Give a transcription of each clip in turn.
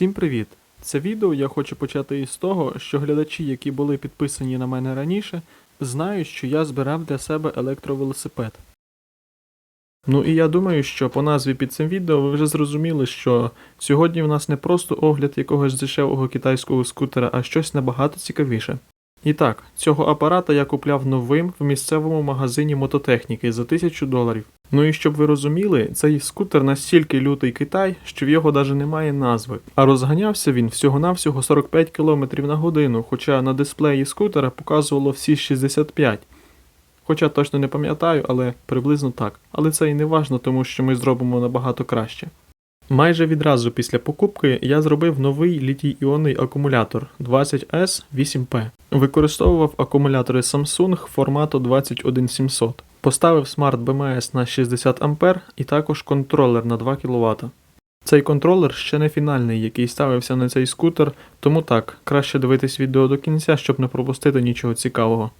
Всім привіт! Це відео я хочу почати із того, що глядачі, які були підписані на мене раніше, знають, що я збирав для себе електровелосипед. Ну і я думаю, що по назві під цим відео ви вже зрозуміли, що сьогодні в нас не просто огляд якогось дешевого китайського скутера, а щось набагато цікавіше. І так, цього апарата я купляв новим в місцевому магазині мототехніки за 1000 доларів. Ну і щоб ви розуміли, цей скутер настільки лютий Китай, що в його навіть немає назви. А розганявся він всього-навсього 45 км на годину, хоча на дисплеї скутера показувало всі 65. Хоча точно не пам'ятаю, але приблизно так. Але це і не важно, тому що ми зробимо набагато краще. Майже відразу після покупки я зробив новий літій-іонний акумулятор 20S 8P. Використовував акумулятори Samsung формату 21700. Поставив Smart BMS на 60 А і також контролер на 2 кВт. Цей контролер ще не фінальний, який ставився на цей скутер, тому так, краще дивитись відео до кінця, щоб не пропустити нічого цікавого.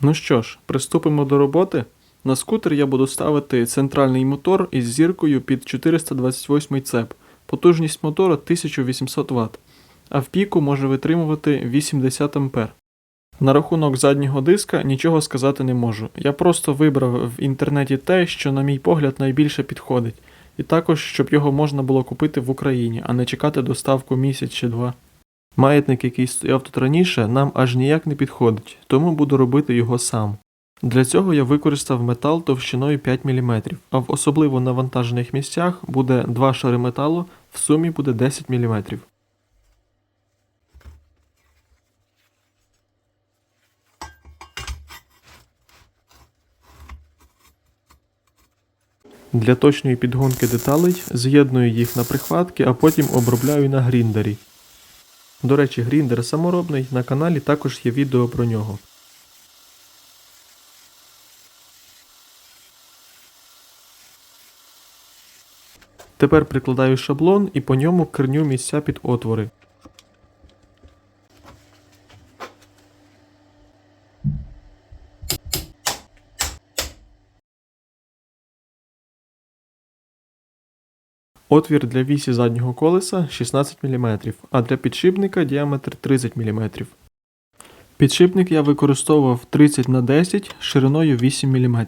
Ну що ж, приступимо до роботи. На скутер я буду ставити центральний мотор із зіркою під 428 цеп. Потужність мотора 1800 Вт, а в піку може витримувати 80 А. На рахунок заднього диска нічого сказати не можу. Я просто вибрав в інтернеті те, що, на мій погляд, найбільше підходить, і також, щоб його можна було купити в Україні, а не чекати доставку місяць чи два. Маятник, який стояв тут раніше, нам аж ніяк не підходить, тому буду робити його сам. Для цього я використав метал товщиною 5 мм, а в особливо навантажених місцях буде два шари металу, в сумі буде 10 мм. Для точної підгонки деталей з'єдную їх на прихватки, а потім обробляю на гріндері. До речі, гріндер саморобний, на каналі також є відео про нього. Тепер прикладаю шаблон і по ньому керню місця під отвори. Отвір для вісі заднього колеса 16 мм, а для підшипника діаметр 30 мм. Підшипник я використовував 30 на 10 шириною 8 мм.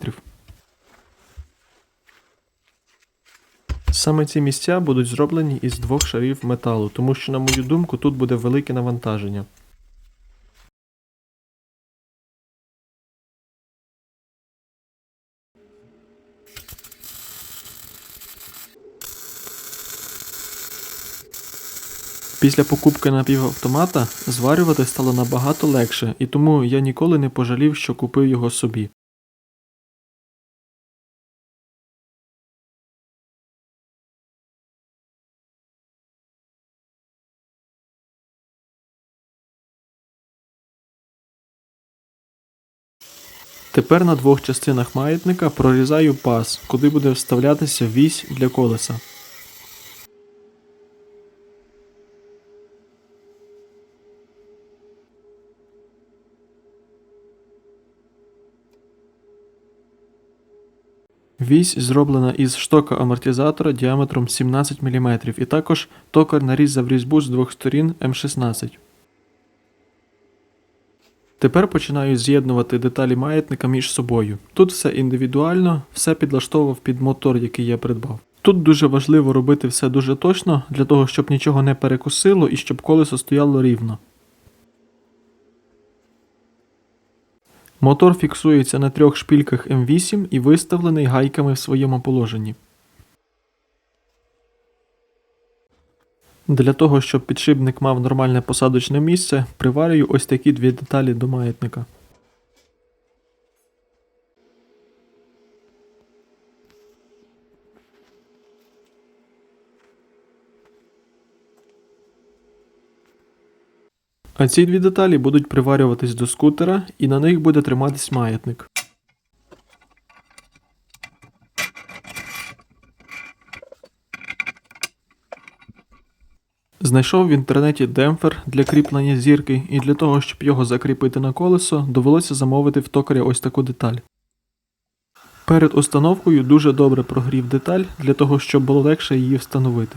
Саме ці місця будуть зроблені із двох шарів металу, тому що, на мою думку, тут буде велике навантаження. Після покупки напівавтомата зварювати стало набагато легше, і тому я ніколи не пожалів, що купив його собі. Тепер на двох частинах маятника прорізаю паз, куди буде вставлятися вісь для колеса. Вісь зроблена із штока амортизатора діаметром 17 мм і також токар нарізав різьбу з двох сторін М16. Тепер починаю з'єднувати деталі маятника між собою. Тут все індивідуально, все підлаштовував під мотор, який я придбав. Тут дуже важливо робити все дуже точно, для того, щоб нічого не перекусило і щоб колесо стояло рівно. Мотор фіксується на трьох шпільках М8 і виставлений гайками в своєму положенні. Для того, щоб підшипник мав нормальне посадочне місце, приварюю ось такі дві деталі до маятника. А ці дві деталі будуть приварюватись до скутера і на них буде триматись маятник. Знайшов в інтернеті демпфер для кріплення зірки, і для того, щоб його закріпити на колесо, довелося замовити в токаря ось таку деталь. Перед установкою дуже добре прогрів деталь для того, щоб було легше її встановити.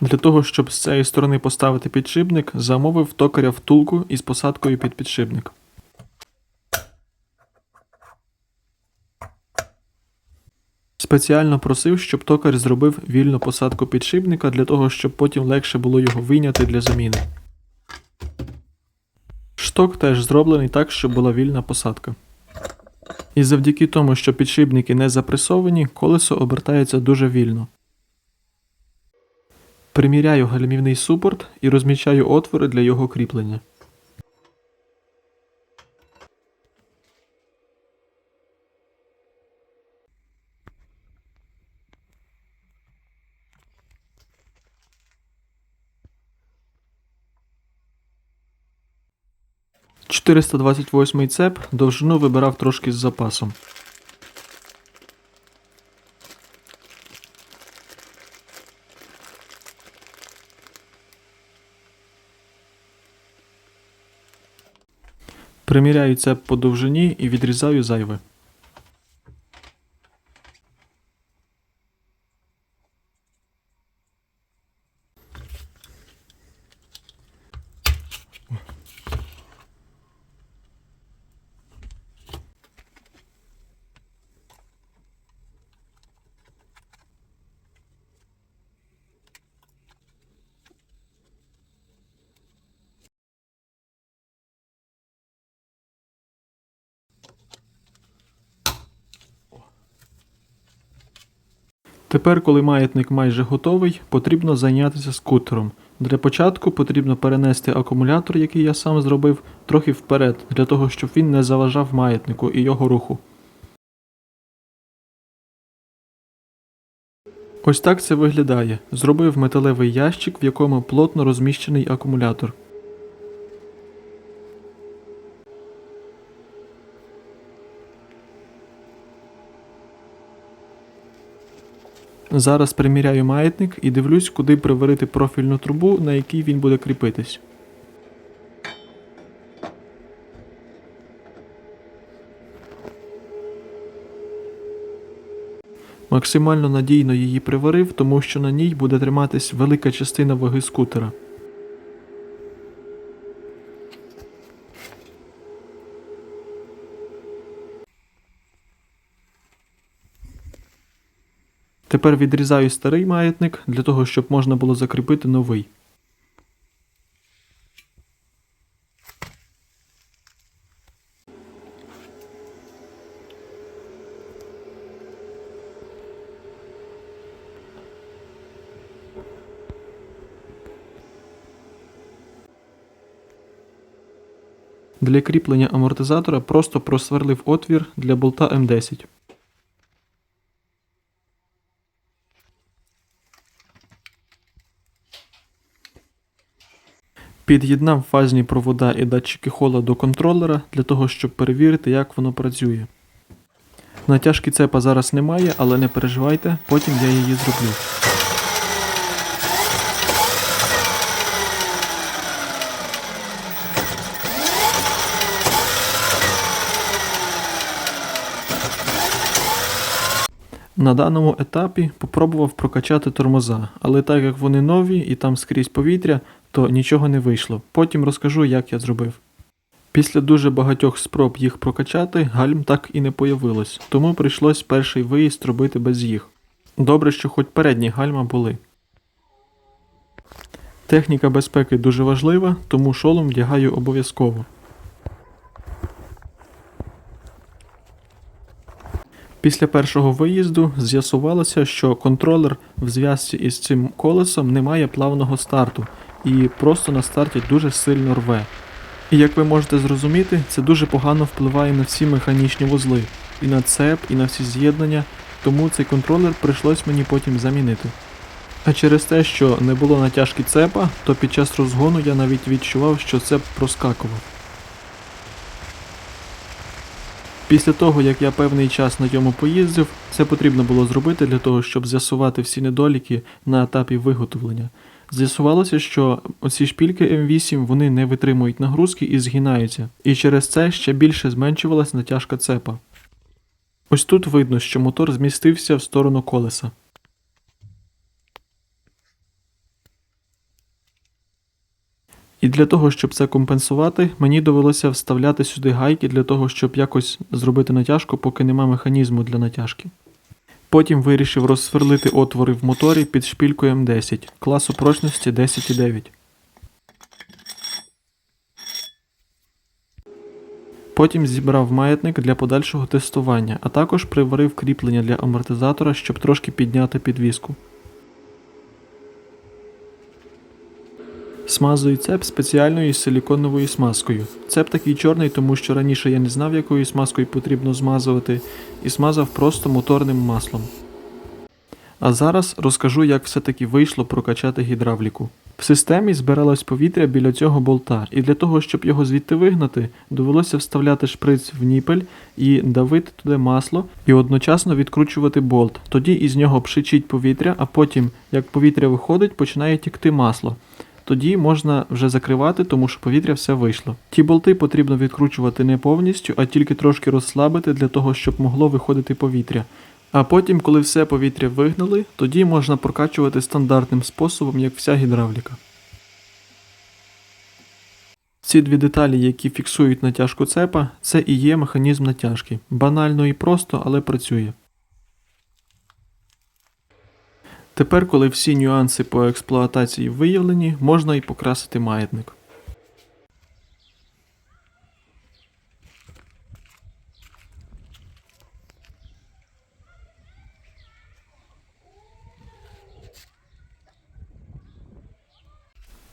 Для того, щоб з цієї сторони поставити підшипник, замовив токаря втулку із посадкою під підшипник. Спеціально просив, щоб токар зробив вільну посадку підшипника для того, щоб потім легше було його вийняти для заміни. Шток теж зроблений так, щоб була вільна посадка. І завдяки тому, що підшипники не запресовані, колесо обертається дуже вільно. Приміряю гальмівний супорт і розмічаю отвори для його кріплення. – 428 цеп довжину вибирав трошки з запасом. Приміряю це по довжині і відрізаю зайве. Тепер, коли маятник майже готовий, потрібно зайнятися скутером. Для початку потрібно перенести акумулятор, який я сам зробив, трохи вперед, для того, щоб він не заважав маятнику і його руху. Ось так це виглядає. Зробив металевий ящик, в якому плотно розміщений акумулятор. Зараз приміряю маятник і дивлюсь, куди приварити профільну трубу, на якій він буде кріпитись. Максимально надійно її приварив, тому що на ній буде триматись велика частина ваги скутера. Тепер відрізаю старий маятник для того, щоб можна було закріпити новий. Для кріплення амортизатора просто просверлив отвір для болта М10. Під'єднав фазні провода і датчики хола до контролера для того, щоб перевірити, як воно працює. Натяжки цепа зараз немає, але не переживайте, потім я її зроблю. На даному етапі попробував прокачати тормоза, але так як вони нові і там скрізь повітря, то нічого не вийшло. Потім розкажу, як я зробив. Після дуже багатьох спроб їх прокачати, гальм так і не появилось, тому прийшлось перший виїзд робити без їх. Добре, що хоч передні гальма були. Техніка безпеки дуже важлива, тому шолом вдягаю обов'язково. Після першого виїзду з'ясувалося, що контролер в зв'язці із цим колесом не має плавного старту і просто на старті дуже сильно рве. І як ви можете зрозуміти, це дуже погано впливає на всі механічні вузли, і на цеп, і на всі з'єднання, тому цей контролер прийшлось мені потім замінити. А через те, що не було натяжки цепа, то під час розгону я навіть відчував, що цеп проскакував. Після того, як я певний час на ньому поїздив, це потрібно було зробити для того, щоб з'ясувати всі недоліки на етапі виготовлення. З'ясувалося, що оці шпільки М8 вони не витримують нагрузки і згинаються, і через це ще більше зменшувалась натяжка цепа. Ось тут видно, що мотор змістився в сторону колеса. І для того, щоб це компенсувати, мені довелося вставляти сюди гайки для того, щоб якось зробити натяжку, поки нема механізму для натяжки. Потім вирішив розсверлити отвори в моторі під шпількою М10 класу прочності 10,9. Потім зібрав маятник для подальшого тестування, а також приварив кріплення для амортизатора, щоб трошки підняти підвіску. Смазую цеп спеціальною силіконовою смазкою. Цеп такий чорний, тому що раніше я не знав, якою смазкою потрібно змазувати, і смазав просто моторним маслом. А зараз розкажу, як все-таки вийшло прокачати гідравліку. В системі збиралось повітря біля цього болта, і для того, щоб його звідти вигнати, довелося вставляти шприц в ніпель і давити туди масло, і одночасно відкручувати болт. Тоді із нього пшичить повітря, а потім, як повітря виходить, починає тікти масло. Тоді можна вже закривати, тому що повітря все вийшло. Ті болти потрібно відкручувати не повністю, а тільки трошки розслабити для того, щоб могло виходити повітря. А потім, коли все повітря вигнали, тоді можна прокачувати стандартним способом, як вся гідравліка. Ці дві деталі, які фіксують натяжку цепа, це і є механізм натяжки. Банально і просто, але працює. Тепер, коли всі нюанси по експлуатації виявлені, можна і покрасити маятник.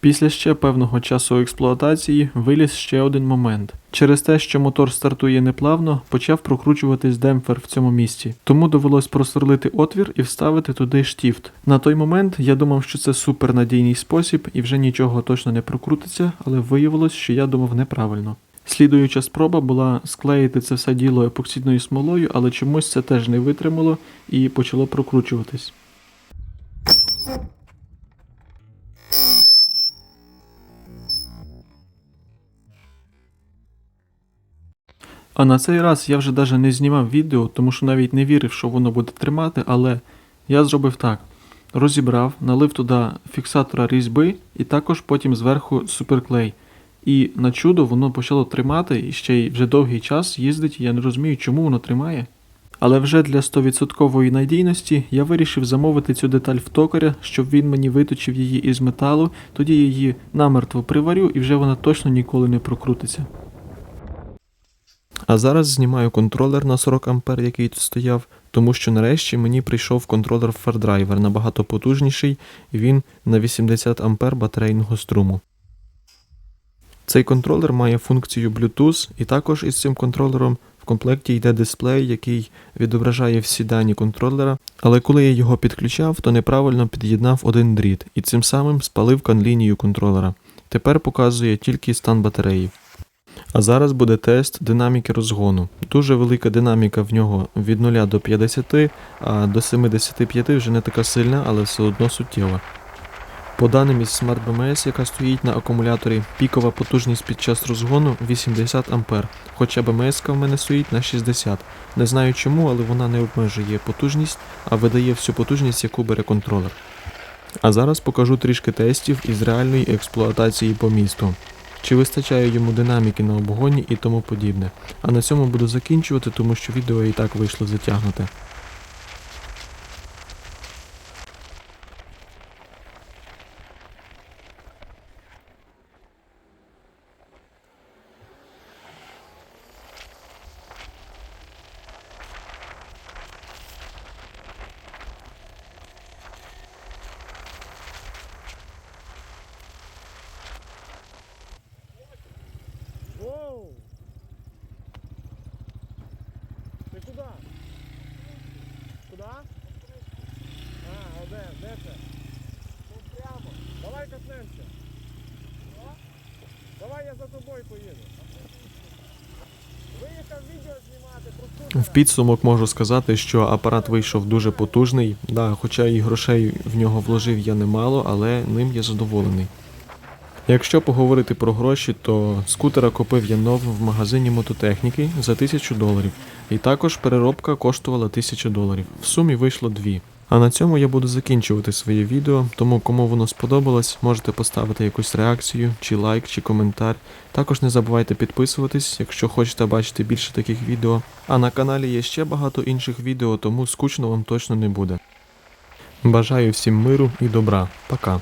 Після ще певного часу експлуатації виліз ще один момент. Через те, що мотор стартує неплавно, почав прокручуватись демпфер в цьому місці. Тому довелось просверлити отвір і вставити туди штіфт. На той момент я думав, що це супернадійний спосіб і вже нічого точно не прокрутиться, але виявилось, що я думав неправильно. Слідуюча спроба була склеїти це все діло епоксидною смолою, але чомусь це теж не витримало і почало прокручуватись. А на цей раз я вже навіть не знімав відео, тому що навіть не вірив, що воно буде тримати, але я зробив так: розібрав, налив туди фіксатора різьби і також потім зверху суперклей. І на чудо воно почало тримати і ще й вже довгий час їздить, і я не розумію, чому воно тримає. Але вже для 100% надійності я вирішив замовити цю деталь в токаря, щоб він мені виточив її із металу, тоді її намертво приварю і вже вона точно ніколи не прокрутиться. А зараз знімаю контролер на 40 А, який тут стояв, тому що нарешті мені прийшов контролер FarDriver набагато потужніший, і він на 80 А батарейного струму. Цей контролер має функцію Bluetooth, і також із цим контролером в комплекті йде дисплей, який відображає всі дані контролера, але коли я його підключав, то неправильно під'єднав один дріт і цим самим спалив конлінію контролера. Тепер показує тільки стан батареї. А зараз буде тест динаміки розгону. Дуже велика динаміка в нього від 0 до 50, а до 75 вже не така сильна, але все одно суттєва. По даним із Smart BMS, яка стоїть на акумуляторі, пікова потужність під час розгону 80 А, хоча BMS в мене стоїть на 60. Не знаю чому, але вона не обмежує потужність, а видає всю потужність, яку бере контролер. А зараз покажу трішки тестів із реальної експлуатації по місту. Чи вистачає йому динаміки на обгоні і тому подібне. А на цьому буду закінчувати, тому що відео і так вийшло затягнуте. Воу! Ти куди? Куди? А, оде, де це? Ну прямо. Давай катнемося. Давай я за тобою поїду. Виїхав відео знімати про скутера. В підсумок можу сказати, що апарат вийшов дуже потужний. Да, хоча і грошей в нього вложив я немало, але ним я задоволений. Якщо поговорити про гроші, то скутера купив я новим в магазині мототехніки за 1000 доларів, і також переробка коштувала 1000 доларів. В сумі вийшло дві. А на цьому я буду закінчувати своє відео, тому кому воно сподобалось, можете поставити якусь реакцію, чи лайк, чи коментар. Також не забувайте підписуватись, якщо хочете бачити більше таких відео. А на каналі є ще багато інших відео, тому скучно вам точно не буде. Бажаю всім миру і добра. Пока.